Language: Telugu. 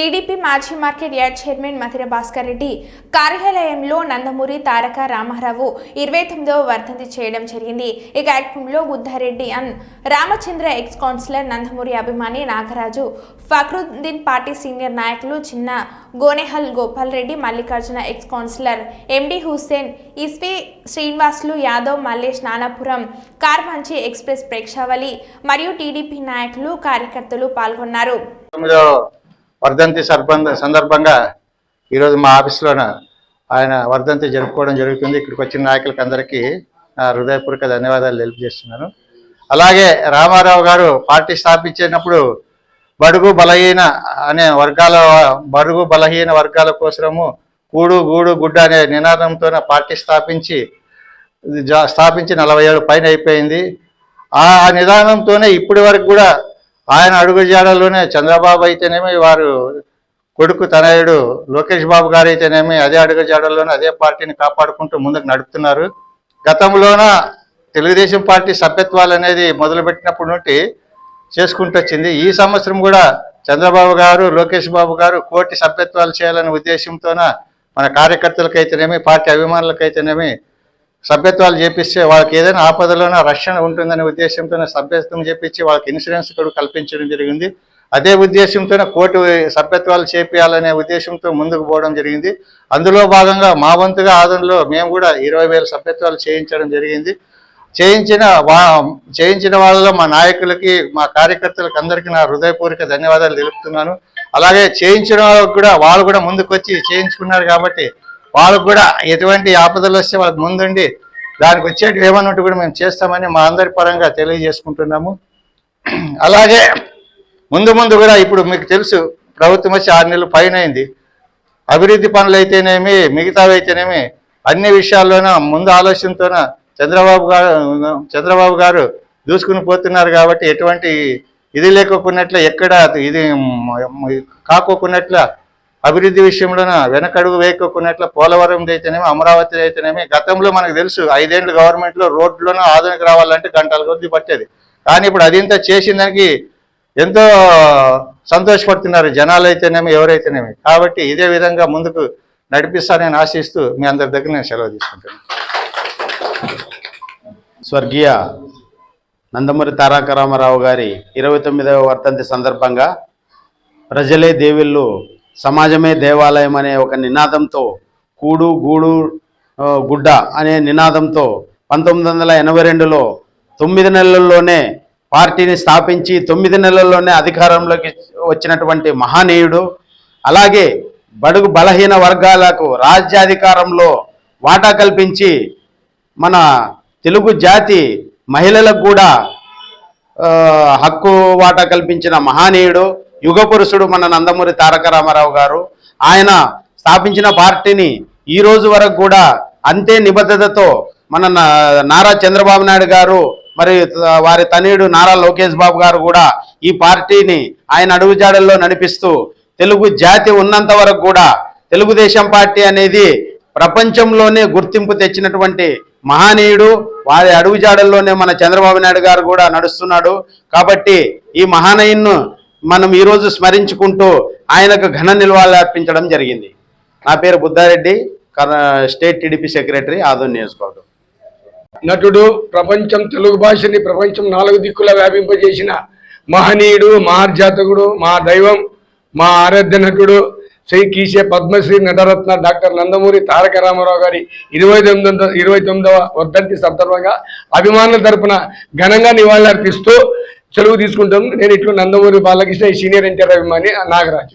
టీడీపీ మాజీ market yard chairman Madhira Bhaskar Reddy కార్యాలయంలో నందమూరి తారక రామారావు ఇరవై తొమ్మిదవ వర్ధంతి చేయడం జరిగింది. ఈ కార్యక్రమంలో బుద్ధారెడ్డి అన్ రామచంద్ర ఎక్స్ కౌన్సిలర్ నందమూరి అభిమాని నాగరాజు ఫక్రుద్దీన్ పార్టీ సీనియర్ నాయకులు Chinna Gonehal Gopal Reddy Mallikarjuna ex councillor MD Hussain ఇస్వి Srinivasulu Yadav Mallesh Nanapuram Karmanchi express ప్రేక్షావళి మరియు టీడీపీ నాయకులు కార్యకర్తలు పాల్గొన్నారు. వర్ధంతి సర్బంధ సందర్భంగా ఈరోజు మా ఆఫీస్లోన ఆయన వర్ధంతి జరుపుకోవడం జరుగుతుంది. ఇక్కడికి వచ్చిన నాయకులకు అందరికీ నా హృదయపూర్వక ధన్యవాదాలు తెలియజేస్తున్నాను. అలాగే రామారావు గారు పార్టీ స్థాపించినప్పుడు బడుగు బలహీన అనే వర్గాల బడుగు బలహీన వర్గాల కోసము కూడు గూడు గుడ్డ అనే నినాదంతో పార్టీ స్థాపించి జా- స్థాపించి నలభై ఏడు పైన అయిపోయింది. ఆ నిదానంతోనే ఇప్పటి వరకు కూడా ఆయన అడుగుజాడలోనే చంద్రబాబు అయితేనేమి వారు కొడుకు తనయుడు లోకేష్ బాబు గారు అయితేనేమి అదే అడుగుజాడలోనే అదే పార్టీని కాపాడుకుంటూ ముందుకు నడుపుతున్నారు. గతంలోన తెలుగుదేశం పార్టీ సభ్యత్వాలు అనేది మొదలుపెట్టినప్పటి నుండి చేసుకుంటూ వచ్చింది. ఈ సంవత్సరం కూడా చంద్రబాబు గారు లోకేష్ బాబు గారు కోటి సభ్యత్వాలు చేయాలనే ఉద్దేశంతోన మన కార్యకర్తలకైతేనేమి పార్టీ అభిమానులకైతేనేమి సభ్యత్వాలు చేపిస్తే వాళ్ళకి ఏదైనా ఆపదలోన రక్షణ ఉంటుందనే ఉద్దేశంతో సభ్యత్వం చేపించి వాళ్ళకి ఇన్సూరెన్స్ కూడా కల్పించడం జరిగింది. అదే ఉద్దేశంతో కోర్టు సభ్యత్వాలు చేపించాలనే ఉద్దేశంతో ముందుకు పోవడం జరిగింది. అందులో భాగంగా మా వంతుగా ఆదంలో మేము కూడా ఇరవై వేల సభ్యత్వాలు చేయించడం జరిగింది. చేయించిన వా చేయించిన వాళ్ళలో మా నాయకులకి మా కార్యకర్తలకు అందరికీ నా హృదయపూర్వక ధన్యవాదాలు తెలుపుతున్నాను. అలాగే చేయించిన కూడా వాళ్ళు కూడా ముందుకు వచ్చి చేయించుకున్నారు కాబట్టి వాళ్ళకు కూడా ఎటువంటి ఆపదలు వస్తే వాళ్ళకి ముందుండి దానికి వచ్చేటివి ఏమన్నట్టు ఉంటే కూడా మేము చేస్తామని మా అందరి పరంగా తెలియజేసుకుంటున్నాము. అలాగే ముందు ముందు కూడా ఇప్పుడు మీకు తెలుసు ప్రభుత్వం వచ్చి ఆరు నెలలు పైన అయింది అభివృద్ధి పనులు అయితేనేమి మిగతావి అయితేనేమి అన్ని విషయాల్లోన ముందు ఆలోచనతోన చంద్రబాబు గారు చంద్రబాబు గారు దూసుకుని పోతున్నారు కాబట్టి ఎటువంటి ఇది లేకోకున్నట్ల ఎక్కడ ఇది కాకోకున్నట్ల అభివృద్ధి విషయంలోన? వెనకడుగు వేయకోకున్నట్ల పోలవరం అయితేనేమి అమరావతి అయితేనేమి గతంలో మనకు తెలుసు ఐదేళ్ళు గవర్నమెంట్లో రోడ్లోనూ ఆధునిక రావాలంటే గంటల కొద్ది పట్టేది. కానీ ఇప్పుడు అదింత చేసిన దానికి ఎంతో సంతోషపడుతున్నారు జనాలు అయితేనేమి ఎవరైతేనేమి. కాబట్టి ఇదే విధంగా ముందుకు నడిపిస్తానని ఆశిస్తూ మీ అందరి దగ్గర నేను సెలవు తీసుకుంటాను స్వర్గీయ నందమూరి తారక రామారావు గారి ఇరవై తొమ్మిదవ వర్తంతి సందర్భంగా ప్రజలే దేవుళ్ళు సమాజమే దేవాలయం అనే ఒక నినాదంతో కూడు గూడు గుడ్డ అనే నినాదంతో పంతొమ్మిది వందల ఎనభై రెండులో తొమ్మిది నెలల్లోనే పార్టీని స్థాపించి తొమ్మిది నెలల్లోనే అధికారంలోకి వచ్చినటువంటి మహనీయుడు అలాగే బడుగు బలహీన వర్గాలకు రాజ్యాధికారంలో వాటా కల్పించి మన తెలుగు జాతి మహిళలకు కూడా హక్కు వాటా కల్పించిన మహానీయుడు. యుగ పురుషుడు మన నందమూరి తారక రామారావు గారు. ఆయన స్థాపించిన పార్టీని ఈ రోజు వరకు కూడా అంతే నిబద్ధతతో మన నా- నారా చంద్రబాబు నాయుడు గారు మరి వారి తనయుడు నారా లోకేష్ బాబు గారు కూడా ఈ పార్టీని ఆయన అడుగుజాడల్లో నడిపిస్తూ తెలుగు జాతి ఉన్నంత వరకు కూడా తెలుగుదేశం పార్టీ అనేది ప్రపంచంలోనే గుర్తింపు తెచ్చినటువంటి మహనీయుడు. వారి అడుగుజాడల్లోనే మన చంద్రబాబు నాయుడు గారు కూడా నడుస్తున్నాడు. కాబట్టి ఈ మహానీయును మనం ఈరోజు స్మరించుకుంటూ ఆయనకు ఘన నిల్వలు అర్పించడం జరిగింది. నా పేరు Buddha Reddy state TDP secretary Adoni నియోజకవర్గం. నటుడు ప్రపంచం తెలుగు భాషని ప్రపంచం నాలుగు దిక్కులా వ్యాపింపజేసిన మహనీయుడు మహార్జాతకుడు మా దైవం మా ఆరాధ్య నటుడు శ్రీ కీసే పద్మశ్రీ నటరత్న డాక్టర్ నందమూరి తారక రామారావు గారి ఇరవై తొమ్మిది ఇరవై తొమ్మిదవ వర్ధంతి సందర్భంగా అభిమానుల తరపున ఘనంగా నివాళులర్పిస్తూ సెలవు తీసుకుంటాం నేను ఇట్లు నందమూరి బాలకృష్ణ సీనియర్ ఎన్టీఆర్ అభిమాని నాగరాజు.